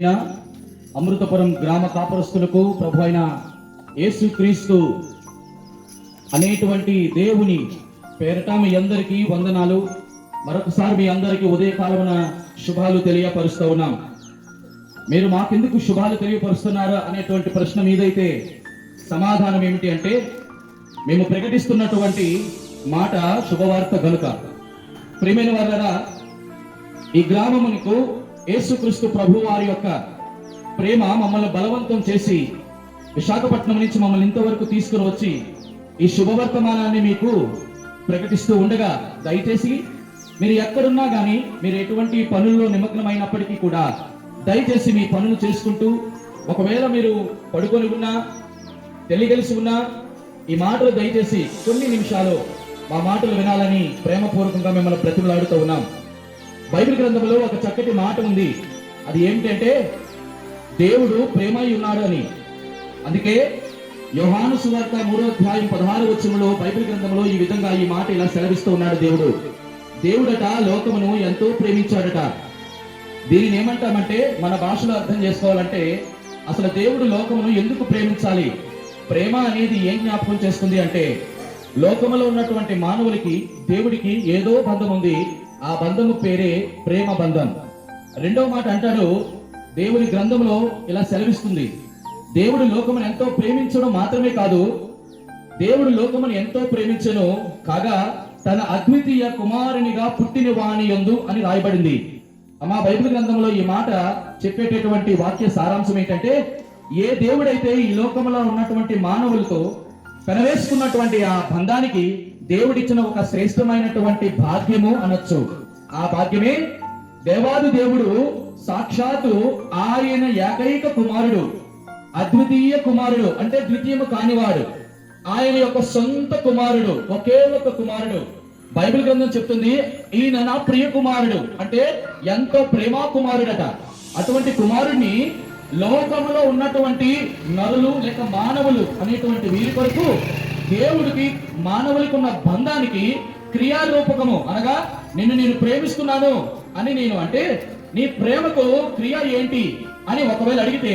అమృతపురం గ్రామ కాపురస్తులకు ప్రభు అయిన యేసుక్రీస్తు అనేటువంటి దేవుని పేరట మీ అందరికీ వందనాలు. మరొకసారి మీ అందరికీ ఉదయకాలమున శుభాలు తెలియపరుస్తూ ఉన్నాం. మీరు మాకెందుకు శుభాలు తెలియపరుస్తున్నారా అనేటువంటి ప్రశ్న మీదైతే సమాధానం ఏమిటి అంటే మేము ప్రకటిస్తున్నటువంటి మాట శుభవార్త గనుక. ప్రేమైన వాళ్ళరా ఈ గ్రామమునకు యేసుక్రీస్తు ప్రభు వారి యొక్క ప్రేమ మమ్మల్ని బలవంతం చేసి విశాఖపట్నం నుంచి మమ్మల్ని ఇంతవరకు తీసుకుని వచ్చి ఈ శుభవర్తమానాన్ని మీకు ప్రకటిస్తూ ఉండగా దయచేసి మీరు ఎక్కడున్నా కానీ మీరు ఎటువంటి పనుల్లో నిమగ్నమైనప్పటికీ కూడా దయచేసి మీ పనులు చేసుకుంటూ ఒకవేళ మీరు పడుకొని ఉన్నా తెలియగలిసి ఉన్నా ఈ మాటలు దయచేసి కొన్ని నిమిషాలు మా మాటలు వినాలని ప్రేమపూర్వకంగా మిమ్మల్ని ప్రతిమలాడుతూ ఉన్నాం. బైబిల్ గ్రంథంలో ఒక చక్కటి మాట ఉంది. అది ఏమిటంటే దేవుడు ప్రేమై ఉన్నాడు అని. అందుకే యోహాను సువార్త మూడో అధ్యాయం పదహారు వచ్చంలో బైబిల్ గ్రంథంలో ఈ విధంగా ఈ మాట ఇలా సెలవిస్తూ ఉన్నాడు దేవుడు. దేవుడట లోకమును ఎంతో ప్రేమించాడట. దీనిని ఏమంటామంటే మన భాషలో అర్థం చేసుకోవాలంటే అసలు దేవుడు లోకమును ఎందుకు ప్రేమించాలి? ప్రేమ అనేది ఏం జ్ఞాపకం చేస్తుంది అంటే లోకములో ఉన్నటువంటి మానవులకి దేవుడికి ఏదో బంధం ఉంది. ఆ బంధము పేరే ప్రేమ బంధం. రెండవ మాట అంటాడు దేవుని గ్రంథంలో ఇలా సెలవిస్తుంది. దేవుడు లోకమును ఎంతో ప్రేమించడం మాత్రమే కాదు దేవుడు లోకమును ఎంతో ప్రేమించను కాగా తన అద్వితీయ కుమారునిగా పుట్టిన వాణి యందు అని రాయబడింది. మా బైబిల్ గ్రంథంలో ఈ మాట చెప్పేటటువంటి వాక్య సారాంశం ఏంటంటే ఏ దేవుడైతే ఈ లోకంలో ఉన్నటువంటి మానవులతో పెనవేసుకున్నటువంటి ఆ బంధానికి దేవుడిచ్చిన ఒక శ్రేష్టమైనటువంటి భాగ్యము అనొచ్చు. ఆ భాగ్యమే దేవాది దేవుడు సాక్షాత్తు ఆయన ఏకైక కుమారుడు అద్వితీయ కుమారుడు అంటే ద్వితీయము కానివాడు. ఆయన యొక్క సొంత కుమారుడు ఒకే ఒక కుమారుడు. బైబిల్ గ్రంథం చెప్తుంది ఈయన నా ప్రియ కుమారుడు. అంటే ఎంతో ప్రేమా కుమారుడట. అటువంటి కుమారుడిని లోకములో ఉన్నటువంటి నరులు లేక మానవులు అనేటువంటి వీరి కొరకు దేవుడికి మానవులకు ఉన్న బంధానికి క్రియారూపకము. అనగా నిన్ను నేను ప్రేమిస్తున్నాను అని నేను అంటే నీ ప్రేమకు క్రియ ఏంటి అని ఒకవేళ అడిగితే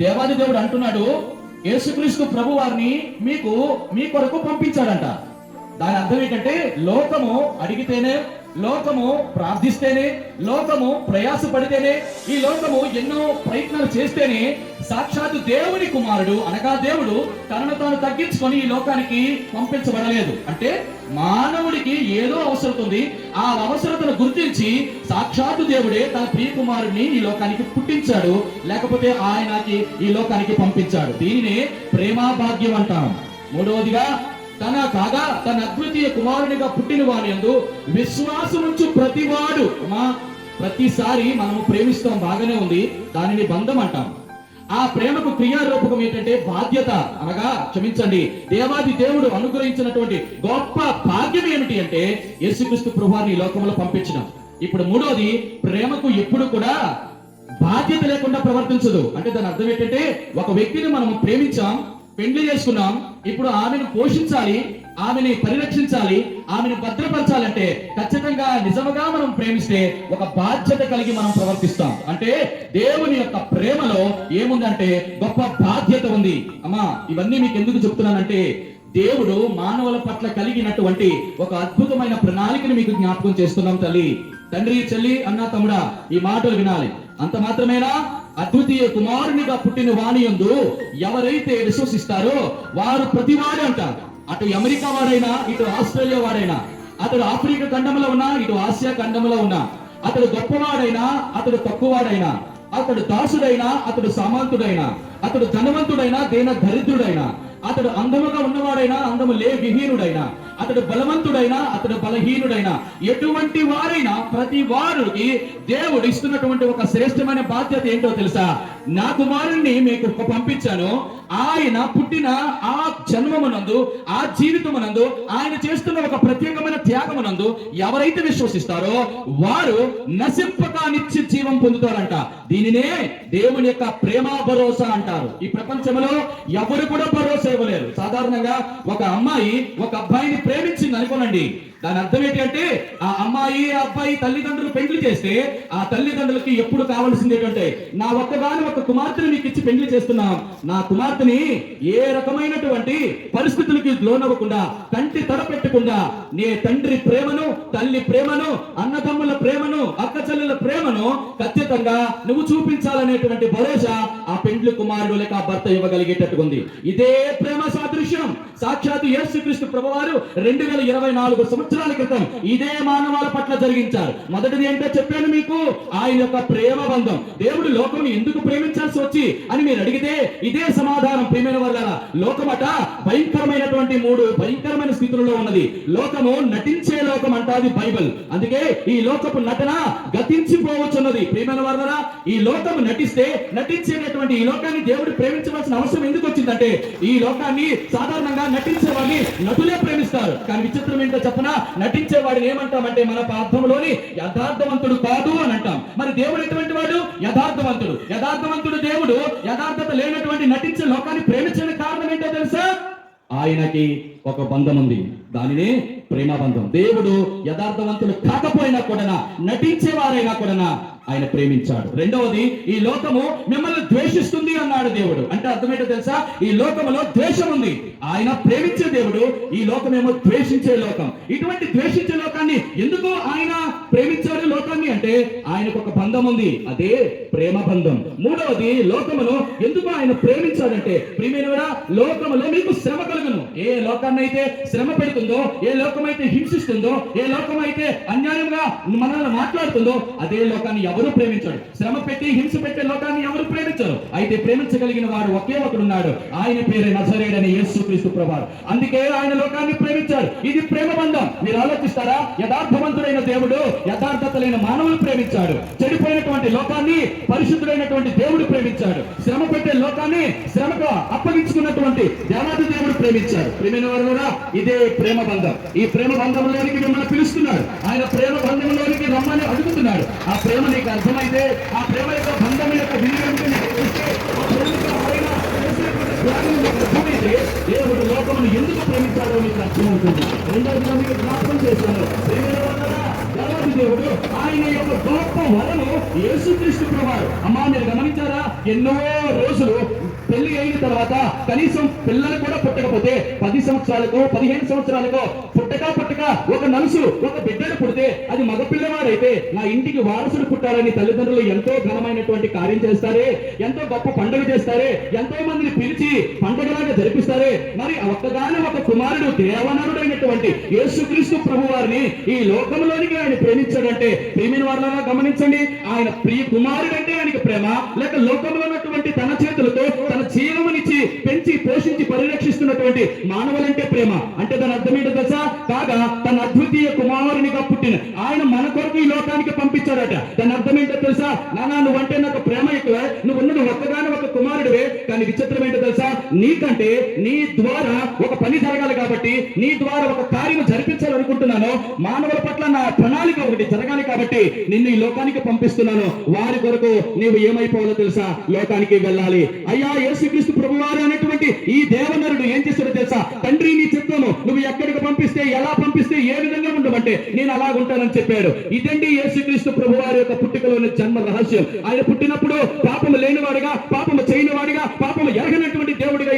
దేవాది దేవుడు అంటున్నాడు యేసుక్రీస్తు ప్రభు వారిని మీకు మీ కొరకు పంపించాడంట. దాని అర్థం ఏంటంటే లోకము అడిగితేనే లోకము ప్రార్థిస్తేనే లోకము ప్రయాస పడితేనే ఈ లోకము ఎన్నో ప్రయత్నాలు చేస్తేనే సాక్షాత్తు దేవుని కుమారుడు అనగా దేవుడు తనను తాను తగ్గించుకొని ఈ లోకానికి పంపించబడలేదు. అంటే మానవుడికి ఏదో అవసరం ఉంది ఆ అవసరతను గుర్తించి సాక్షాత్తు దేవుడే తన ప్రియ కుమారుడిని ఈ లోకానికి పుట్టించాడు. లేకపోతే ఆయనకి ఈ లోకానికి పంపించాడు. దీనినే ప్రేమాభాగ్యం అంటాం. మూడవదిగా తన కాగా తన అద్వితీయ కుమారునిగా పుట్టిన వాని యందు విశ్వాసముంచు ప్రతివాడు. మా ప్రతిసారి మనము ప్రేమిస్తాం బాగానే ఉంది. దానిని బంధం అంటాం. ఆ ప్రేమకు క్రియారూపకం ఏంటంటే బాధ్యత. అనగా క్షమించండి దేవాది దేవుడు అనుగ్రహించినటువంటి గొప్ప భాగ్యం ఏమిటి అంటే యేసుక్రీస్తు ప్రభువాన్ని ఈ లోకంలో పంపించడం. ఇప్పుడు మూడోది ప్రేమకు ఎప్పుడు కూడా బాధ్యత లేకుండా ప్రవర్తించదు. అంటే దాని అర్థం ఏంటంటే ఒక వ్యక్తిని మనం ప్రేమించాం పెండ్లి చేసుకున్నాం. ఇప్పుడు ఆమెను పోషించాలి ఆమెని పరిరక్షించాలి ఆమెను భద్రపరచాలంటే ఖచ్చితంగా నిజముగా మనం ప్రేమిస్తే ఒక బాధ్యత కలిగి మనం ప్రవర్తిస్తాం. అంటే దేవుని యొక్క ప్రేమలో ఏముందంటే గొప్ప బాధ్యత ఉంది. అమ్మా ఇవన్నీ మీకు ఎందుకు చెప్తున్నానంటే దేవుడు మానవుల పట్ల కలిగినటువంటి ఒక అద్భుతమైన ప్రణాళికను మీకు జ్ఞాపకం చేస్తున్నాం తల్లి. తండ్రి చెల్లి అన్న తమ్ముడా ఈ మాటలు వినాలి. అంత మాత్రమేనా? అద్వితీయ కుమారునిగా పుట్టిన వాణి యందు ఎవరైతే విశ్వసిస్తారో వారు ప్రతివాడు అంటారు అటు అమెరికా వాడైనా ఇటు ఆస్ట్రేలియా వాడైనా అతడు ఆఫ్రికా ఖండంలో ఉన్నా ఇటు ఆసియా ఖండంలో ఉన్నా అతడు గొప్పవాడైనా అతడు తక్కువవాడైనా అతడు దాసుడైనా అతడు సామంతుడైనా అతడు ధనవంతుడైనా దేన దరిద్రుడైనా అతడు అందముగా ఉన్నవాడైనా అందము లే విహీనుడైనా అతడు బలవంతుడైనా అతడు బలహీనుడైనా ఎటువంటి వారైనా ప్రతి వారికి దేవుడు ఇస్తున్నటువంటి ఒక శ్రేష్టమైన బాధ్యత ఏంటో తెలుసా? నా కుమారుణ్ణి మీకు పంపించాను. ఆయన పుట్టిన ఆ జన్మమునందు ఆ జీవితమునందు ఆయన చేస్తున్న ఒక ప్రత్యేకమైన త్యాగమునందు ఎవరైతే విశ్వసిస్తారో వారు నశింపక నిత్య జీవం పొందుతారంట. దీనినే దేవుని యొక్క ప్రేమ భరోసా అంటారు. ఈ ప్రపంచంలో ఎవరు కూడా భరోసా ఇవ్వలేరు. సాధారణంగా ఒక అమ్మాయి ఒక అబ్బాయిని ప్రేమించింది అనుకోనండి దాని అర్థం ఏంటి అంటే ఆ అమ్మాయి ఆ అబ్బాయి తల్లిదండ్రులు పెండ్లి చేస్తే ఆ తల్లిదండ్రులకి ఎప్పుడు కావాల్సింది ఏంటంటే నా ఒక్కగాని ఒక కుమార్తెని మీకు ఇచ్చి పెండ్లి చేస్తున్నాం. నా కుమార్తెని ఏ రకమైనటువంటి పరిస్థితులకి లోనవ్వకుండా కంటి తడపెట్టకుండా నీ తండ్రి ప్రేమను తల్లి ప్రేమను అన్నదమ్ముల ప్రేమను అక్క చెల్లెల ప్రేమను ఖచ్చితంగా నువ్వు చూపించాలనేటువంటి భరోసా ఆ పెండ్లి కుమారుడు లేక ఆ భర్త ఇవ్వగలిగేటట్టుగా ఉంది. ఇదే ప్రేమ సాదృశ్యం. సాక్షాత్ యేసుక్రీస్తు ప్రభువారు రెండు వేల ఇరవై నాలుగు సంవత్సరాల క్రితం ఇదే మానవాల పట్ల జరిగించారు. మొదటిది ఏంటో చెప్పాను మీకు? ఆయన యొక్క ప్రేమ బంధం. దేవుడు లోకం ఎందుకు ప్రేమించాల్సి వచ్చి అని మీరు అడిగితే ఇదే సమాధానం ప్రేమైన వల్ల లోకమట భయంకరమైనటువంటి మూడు భయంకరమైన స్థితులలో ఉన్నది. లోకము నటించే లోకం అంటాది బైబిల్. అందుకే ఈ లోకపు నటన గతించిపోవచ్చున్నది. ప్రేమైన వర్లరా ఈ లోకము నటిస్తే నటించేటటువంటి ఈ లోకాన్ని దేవుడు ప్రేమించవలసిన అవసరం ఎందుకు వచ్చిందంటే ఈ లోకాన్ని సాధారణంగా నటించే వాళ్ళని నటులే ప్రేమిస్తారు. కానీ విచిత్రం ఏంటో చెప్పనా? నటించే ఏమంటామంటే మన అర్థంలోని యథార్థవంతుడు కాదు అని అంటాం. మరి దేవుడు ఎటువంటి వాడు? యథార్థవంతుడు. యథార్థవంతుడు దేవుడు. యథార్థత లేనటువంటి నటించే లోకాన్ని ప్రేమించిన కారణం ఏంటో తెలుసా? ఆయనకి ఒక బంధం ఉంది. దానినే ప్రేమ బంధం. దేవుడు యథార్థవంతుడు కాకపోయినా కూడా నటించే వారైనా కూడా ఆయన ప్రేమించాడు. రెండవది ఈ లోకము మిమ్మల్ని ద్వేషిస్తుంది అన్నాడు దేవుడు. అంటే అర్థమేంటో తెలుసా? ఈ లోకములో ద్వేషం ఉంది. ఆయన ప్రేమించే దేవుడు ఈ లోకమేమో ద్వేషించే లోకం. ఇటువంటి ద్వేషించే లోకాన్ని ఎందుకు ఆయన ప్రేమించాడు లోకాన్ని? అంటే ఆయనకు ఒక బంధం ఉంది. అదే ప్రేమ బంధం. మూడవది లోకమును ఎందుకు ఆయన ప్రేమించాడంటే ప్రియమైనవరా లోకములో మీకు శ్రమ కలుగును. ఏ లోకాన్ని అయితే శ్రమ పెడుతుందో ఏ లోకమైతే హింసిస్తుందో ఏ లోకమైతే అన్యాయంగా మనల్ని మాట్లాడుతుందో అదే లోకాన్ని ఎవరు ప్రేమించడు శ్రమ పెట్టి హింస పెట్టే లోకాన్ని ఎవరు ప్రేమించరు? అయితే ప్రేమించగలిగిన వాడు ఒకే ఒకడు ఉన్నాడు ఆయన పేరే నజరేడని యేసు క్రీస్తు ప్రభావం. అందుకే ఆయన లోకాన్ని ప్రేమించాడు ఇది ప్రేమ బంధం. మీరు ఆలోచిస్తారా? యథార్థవంతుడైన దేవుడు యథార్థత లేని మానవులు ప్రేమించాడు. చెడిపోయినటువంటి లోకాన్ని పరిశుద్ధుడైనటువంటి దేవుడు ప్రేమించాడు. శ్రమ పెట్టే లోకాన్ని శ్రమకు అప్పగించుకున్నటువంటి దేవాది దేవుడు ప్రేమించాడు. ప్రేమైన వారు ఇదే ప్రేమ బంధం. ఈ ప్రేమ బంధంలోనికి మిమ్మల్ని పిలుస్తున్నాడు ఆయన ప్రేమ బంధంలోనికి రమ్మని అడుగుతున్నాడు ఆ ప్రేమ నీకు అర్థమైతే ఆ ప్రేమ యొక్క బంధం యొక్క దేవుడు లోకమును ఎందుకు ప్రేమించాడో నీకు అర్థమవుతుంది. రెండవ జ్ఞాపకం ఆయన యొక్క గొప్ప వరము యేసుక్రీస్తు ప్రభువారు. అమ్మా మీరు గమనించారా? ఎన్నో రోజులు పెళ్ళి అయిన తర్వాత కనీసం పిల్లలు కూడా పుట్టకపోతే పది సంవత్సరాలకు పదిహేను సంవత్సరాలకు పుట్టక పుట్టక ఒక మనసు ఒక బిడ్డను పుడితే అది మగపిల్లవాడైతే నా ఇంటికి వారసుడు పుట్టారని తల్లిదండ్రులు ఎంతో ఘనమైనటువంటి కార్యం చేస్తారే ఎంతో గొప్ప పండుగ చేస్తారే ఎంతో మందిని పిలిచి పండుగలాగా జరిపిస్తారే. మరి ఒక్కగానే ఒక కుమారుడు దేవనరుడైనటువంటి యేసుక్రీస్తు ప్రభు వారిని ఈ లోకంలోనికి ఆయన ప్రేమించాడంటే ప్రేమిన వారిలాగా గమనించండి. ఆయన ప్రియ కుమారుడంటే ఆయనకి ప్రేమ లేక లోకంలో ఉన్నటువంటి తన చేతులతో తన జీవమునిచ్చి పెంచి పోషించి పరిరక్షిస్తున్నటువంటి మానవులంటే ప్రేమ. అంటే దాని అర్థం ఏంటో తెలుసా? కాగా తన అద్వితీయ కుమారునిగా పుట్టిన ఆయన మన కొరకు ఈ లోకానికి పంపించాడట. దాని అర్థం ఏంటో తెలుసా? నానా నువ్వంటే నాకు ప్రేమ ఎక్కువ. నువ్వు ఉన్నది ఒక్కగానే ఒక కుమారుడివే. కానీ విచిత్రం ఏంటో తెలుసా? నీకంటే నీ ద్వారా ఒక పని జరగాలి కాబట్టి నీ ద్వారా ఒక కార్యం జరిపించాలనుకుంటున్నాను మానవుల పట్ల నా ప్రణాళిక ఒకటి జరగాలి కాబట్టి నిన్ను ఈ లోకానికి పంపిస్తున్నాను. వారి కొరకు నీవు ఏమైపోవాలో తెలుసా? లోకానికి వెళ్ళాలి అయ్యా యేసుక్రీస్తు ప్రభువారు అనేటువంటి ఈ దేవనరుడు ఏం చేశాడో తెలుసా? తండ్రి నీ చిత్తము నువ్వు ఎక్కడికి పంపిస్తే ఎలా పంపిస్తే ఏ విధంగా ఉండమంటే నేను అలా ఉంటానని చెప్పాడు. ఇదండి యేసుక్రీస్తు ప్రభువారి యొక్క పుట్టుకలోని జన్మ రహస్యం. ఆయన పుట్టినప్పుడు పాపము లేనివాడిగా పాపము చేయనివాడిగా పాపము ఎరగనట్టు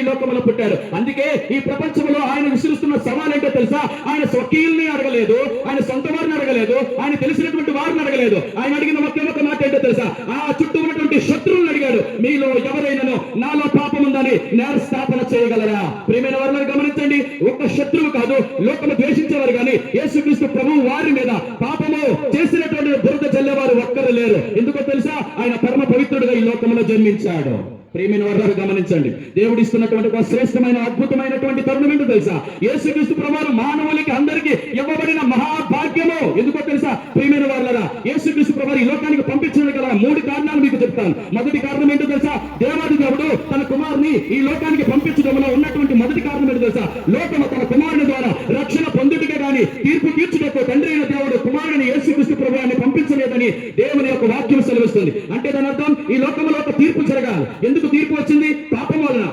లోకంలో పుట్టారు అందుకే ఈ ప్రపంచంలో ఆయన విసిరుస్తున్న సవాల్ ఏంటో తెలుసా? ఆయన స్వకీయుల్ని అడగలేదు ఆయన సొంత వారిని అడగలేదు ఆయన తెలిసినటువంటి వారిని అడగలేదు. ఆయన అడిగిన ఒకే ఒక మాట ఏంటో తెలుసా? ఆ చుట్టూ ఉన్నటువంటి శత్రువులను అడిగాడు. మీలో ఎవరైనాను నాలో పాపం ఉందని నేరస్థాపన చేయగలరా? ప్రేమైన వారిని గమనించండి. ఒక్క శత్రువు కాదు లోకము ద్వేషించేవారు కానీ యేసుక్రీస్తు ప్రభు వారి మీద పాపము చేసినటువంటి బురద చల్లేవారు ఒక్కరు లేరు. ఎందుకో తెలుసా? ఆయన పరమ పవిత్రుడుగా ఈ లోకంలో జన్మించాడు. ప్రియమైన వారు గమనించండి. దేవుడు ఇస్తున్నటువంటి ఒక శ్రేష్టమైన అద్భుతమైనటువంటి తరుణం ఏంటో తెలుసా? యేసుక్రీస్తు ప్రభావం మానవులకి అందరికీ ఇవ్వబడిన మహాభాగ్యము. ఎందుకో తెలుసా? ప్రియమైన వాళ్ళరా యేసుక్రీస్తు ప్రభావం ఈ లోకానికి పంపించడం గల మూడు కారణాలు మీకు చెప్తాను. మొదటి కారణం ఏంటో తెలుసా? దేవాది దేవుడు తన కుమారుని ఈ లోకానికి పంపించడంలో ఉన్నటువంటి మొదటి కారణం ఏంటో తెలుసా? లోకము తన కుమారుని ద్వారా రక్షణ పొందుటకే గాని తీర్పు తీర్చుటకు తండ్రి అయిన దేవుడు కుమారుని యేసుక్రీస్తు ప్రభావాన్ని పంపించలేదని దేవుని వాక్యం సెలవిస్తుంది. అంటే దాని అర్థం ఈ లోకంలో ఒక తీర్పు జరగాలి. ఎందుకు తీర్పు వచ్చింది? పాపం వలన.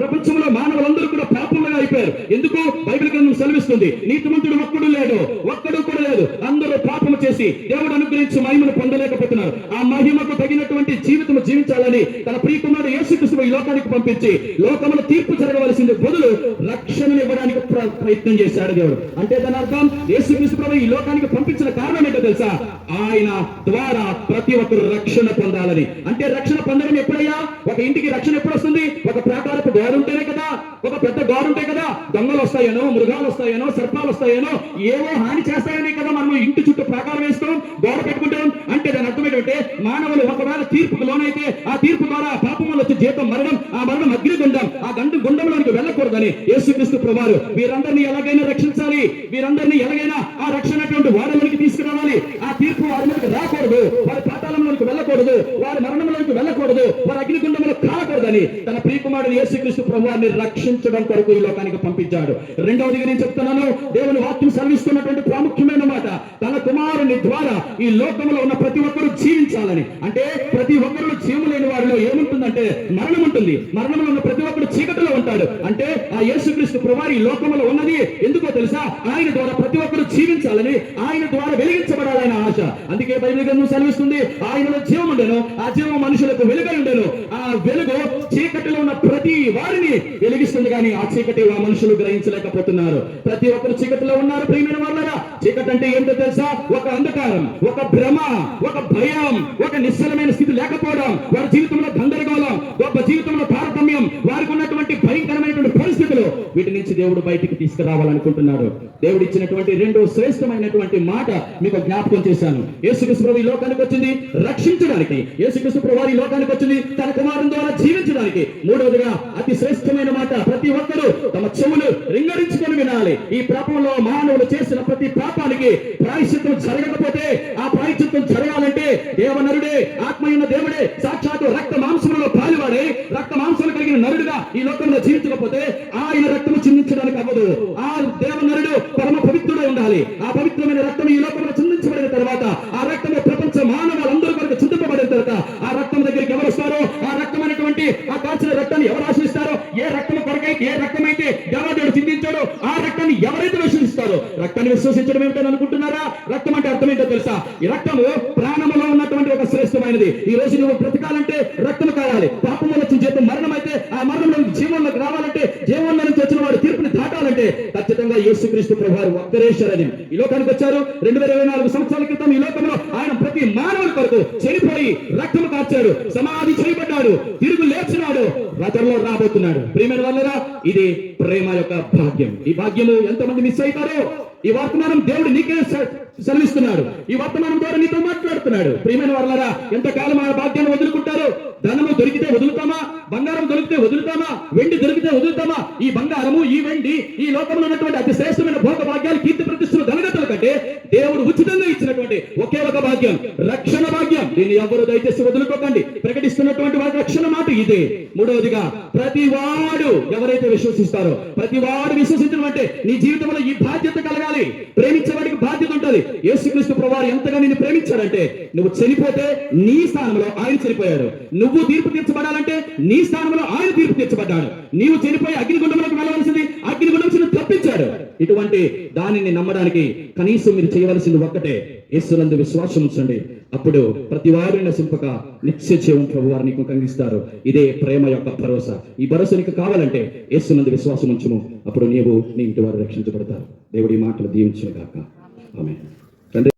ప్రపంచంలో మానవులందరూ కూడా పాపంగా అయిపోయారు. ఎందుకు? బైబిల్ గ్రంథం సెలవిస్తుంది సెలవిస్తుంది. నీతిమంతుడు ఒక్కడు లేడు. ఒక్కడు కూడా లేదు. అందరూ పాపము చేసి దేవుడు అనుగ్రహించి మహిమను పొందలేకపోతున్నారు. ఆ మహిమకు తగినటువంటి జీవితం జీవించాలని తన ప్రియకుమారుడు యేసుకృష్ణ ఈ లోకానికి పంపించి లోకముల తీర్పు జరగవలసింది బదులు రక్షణను ఇవ్వడానికి ప్రయత్నం చేశాడు దేవుడు. అంటే దాని అర్థం యేసుకృష్ణ ప్రభు ఈ లోకానికి పంపించిన కారణం ఏంటో తెలుసా? ఆయన ద్వారా ప్రతి ఒక్కరు రక్షణ పొందాలని. అంటే రక్షణ పొందడం ఎప్పుడయ్యా? ఒక ఇంటికి రక్షణ ఎప్పుడు వస్తుంది ఒక ప్రాకారపు గోడ ఉంటేనే కదా? ఒక పెద్ద గోడ ఉంటే కదా? దొంగలు వస్తాయనో మృగాలు వస్తాయనో సర్పాలు వస్తాయనో ఏవో హాని చేస్తాయనే కదా మనం ఇంటి చుట్టూ ప్రాకారం వేస్తాం గోడ పెట్టుకుని అంటే దాని అర్థం ఏంటంటే మానవులు ఒకవేళ తీర్పుకు లోనైతే ఆ తీర్పు ద్వారా పాపం వల్ల జీతం మరణం ఆ మరణం అగ్నిగుండం ఆ గంట గుండంలోనికి వెళ్ళకూడదని యేసుక్రీస్తు ప్రభువారు. వీరందరినీ ఎలాగైనా రక్షించాలి. వీరందరినీ ఎలాగైనా ఆ రక్షణ అటువంటి వారంలోనికి తీసుకురావాలి. ఆ తీర్పు వారి మీదకి రాకూడదు. వారి పాతాళంలోనికి వెళ్ళకూడదు. వారి మరణంలోకి వెళ్ళకూడదు. వారి అగ్నిగుండంలో కాలకూడదని తన ప్రియకుమారుడు యేసుక్రీస్తు ప్రభువాన్ని రక్షించడం కొరకు ఈ లోకానికి పంపించాడు. రెండవదిగా నేను చెప్తున్నాను దేవుని వాక్యం సెలవిస్తున్నటువంటి ప్రాముఖ్యమైన మాట తన కుమారుని ద్వారా ఈ లోకంలో ఉన్న ప్రతి ఒక్కరూ జీవించాలని. అంటే ప్రతి ఒక్కరు జీవం లేని వారిలో ఏముంటుందంటే మరణం ఉంటుంది. మరణంలో ఉన్న ప్రతి ఒక్కరు చీకటిలో ఉంటాడు. అంటే ఆ యేసుక్రీస్తు ప్రభు ఈ లోకంలో ఉన్నది ఎందుకో తెలుసా? ఆయన ద్వారా ప్రతి ఒక్కరు జీవించాలని ఆయన ద్వారా వెలిగించబడాలని ఆశ. అందుకే బైబిల్ గ్రంథం సెలవిస్తుంది ఆయనలో జీవం ఉండేను ఆ జీవం మనుషులకు వెలుగై ఉండేను. ఆ వెలుగు చీకటిలో ఉన్న ప్రతి వారిని వెలిగిస్తుంది కానీ ఆ చీకటి ఆ మనుషులు గ్రహించలేకపోతున్నారు. ప్రతి ఒక్కరు చీకటిలో ఉన్నారు ప్రియమైన వాళ్ళగా చీకటి అంటే ఏంటో తెలుసా? ఒక అంధకారం ఒక భ్రమ ఒక భయం ఒక నిశ్చలమైన స్థితి లేకపోవడం వారి జీవితంలో గందరగోళం గొప్ప జీవితంలో తారతమ్యం వారికి ఉన్నటువంటి భయంకరమైనటువంటి పరిస్థితులు వీటి నుంచి దేవుడు బయటికి తీసుకురావాలనుకుంటున్నారు దేవుడు ఇచ్చినటువంటి రెండు శ్రేష్టమైనటువంటి మాట మీకు జ్ఞాపకం చేశాను. యేసుకృష్ణ ప్రభు ఈ లోకానికి వచ్చింది రక్షించడానికి. యేసుకృష్ణ ప్రభు ఈ లోకానికి వచ్చింది తన జీవించడానికి మూడవదిగా అతి శ్రేష్టమైన మాట ప్రతి ఒక్కరూ తమ చెవులు రింగరించుకొని వినాలి. ఈ పాపంలో మానవులు చేసిన ప్రతి పాపానికి ప్రాయశ్చిత్తం జరగకపోతే ఆ ప్రాయశ్చిత్తం జరగాలంటే దేవనరుడే ఆత్మయున్న దేవుడే సాక్షాత్తు రక్త మాంసములలో పాలువాడే. రక్త మాంసములు కలిగిన నరుడుగా ఈ లోకంలో జీవించకపోతే ఆయన రక్తము చిందించడానికి అవ్వదు. ఆ దేవనరుడు పరమ పవిత్రుడే ఉండాలి. ఆ పవిత్రమైన రక్తం ఈ లోకం ఎవరైతే విశ్వసిస్తారో రక్తాన్ని విశ్వసించడం ఏమిటని అనుకుంటున్నారా? రక్తం అంటే అర్థం ఏంటో తెలుసా? ఈ రక్తము ప్రాణములో ఉన్నటువంటి ఒక శ్రేష్టమైనది. ఈ రోజు నువ్వు బ్రతకాలంటే రక్తం కాయాలి. పాపం వల్ల వచ్చిన జీతం మరణం అయితే ఆ మరణంలో జీవంలోకి రావాలంటే జీవంలో నుంచి వచ్చిన వాడు తీర్పుని దాటాలంటే ఖచ్చితంగా యేసుక్రీస్తు ప్రభువారు ఒక్కరే శరణ్యం ఈ లోకానికి వచ్చారు. రెండు వేల ఇరవై నాలుగు సంవత్సరాల క్రితం ఈ లోకంలో ఆయన ప్రతి మానవుడి కొరకు చనిపోయి రక్తము కార్చాడు. సమాధి చేయబడ్డాడు. తిరుగు లేచినాడు. రథంలో రాబోతున్నాడు. ప్రియమైన వల్ల ఇది ప్రేమ యొక్క భాగ్యం. ఈ భాగ్యము ఎంతమంది మిస్ అవుతారో ఈ వర్తమానం దేవుడు నీకే సెలవిస్తున్నాడు. ఈ వర్తమానం ద్వారా నీతో మాట్లాడుతున్నాడు. ప్రియమైన వాళ్ళరా ఎంతకాలం ఆ భాగ్యాన్ని వదులుకుంటారు? ధనము దొరికితే వదులుతామా? బంగారం దొరికితే వదులుతామా? వెండి దొరికితే వదులుతామా? ఈ బంగారము ఈ వెండి ఈ లోకంలో ఉన్నటువంటి అతి శ్రేష్టమైన భోగ భాగ్యాలు కీర్తి ప్రతిష్టలు ధనగతుల కంటే దేవుడు ఉచితంగా ఇచ్చినటువంటి ఒకే ఒక భాగ్యం రక్షణ భాగ్యం. దీన్ని ఎవరు దయచేసి వదులుకోకండి. ప్రకటిస్తున్నటువంటి వారి రక్షణ మాట ఇదే. మూడవదిగా ప్రతి వాడు ఎవరైతే విశ్వసిస్తారో ప్రతి వాడు విశ్వసించడం అంటే నీ జీవితంలో ఈ బాధ్యత కలగాలి. ప్రేమించేవాడికి బాధ్యత ఉంటుంది యేసుక్రీస్తు ప్రభువారు ఎంతగా నిన్ను ప్రేమించాడంటే నువ్వు చనిపోతే నీ స్థానంలో ఆయన చనిపోయాడు. నువ్వు తీర్పు తీర్చబడాలంటే నీ స్థానంలో ఆయన తీర్పు తీర్చబడ్డాడు. నీవు చనిపోయి అగ్నిగుండంలోకి వెళ్ళవలసింది అగ్నిగుండం తప్పించాడు ఇటువంటి దానిని నమ్మడానికి కనీసం మీరు చేయవలసింది ఒక్కటే యేసునందు విశ్వాసం ఉంచండి. అప్పుడు ప్రతి వారిని నశింపక నిత్య జీవం ప్రభు వారిని కంగిస్తారు ఇదే ప్రేమ యొక్క భరోసా. ఈ భరోసా నీకు కావాలంటే యేసునందు విశ్వాసం ఉంచుము. అప్పుడు నీవు నీ ఇంటి వారు రక్షించబడతారు. దేవుడి మాటలు దీవించిన కాక ఆమె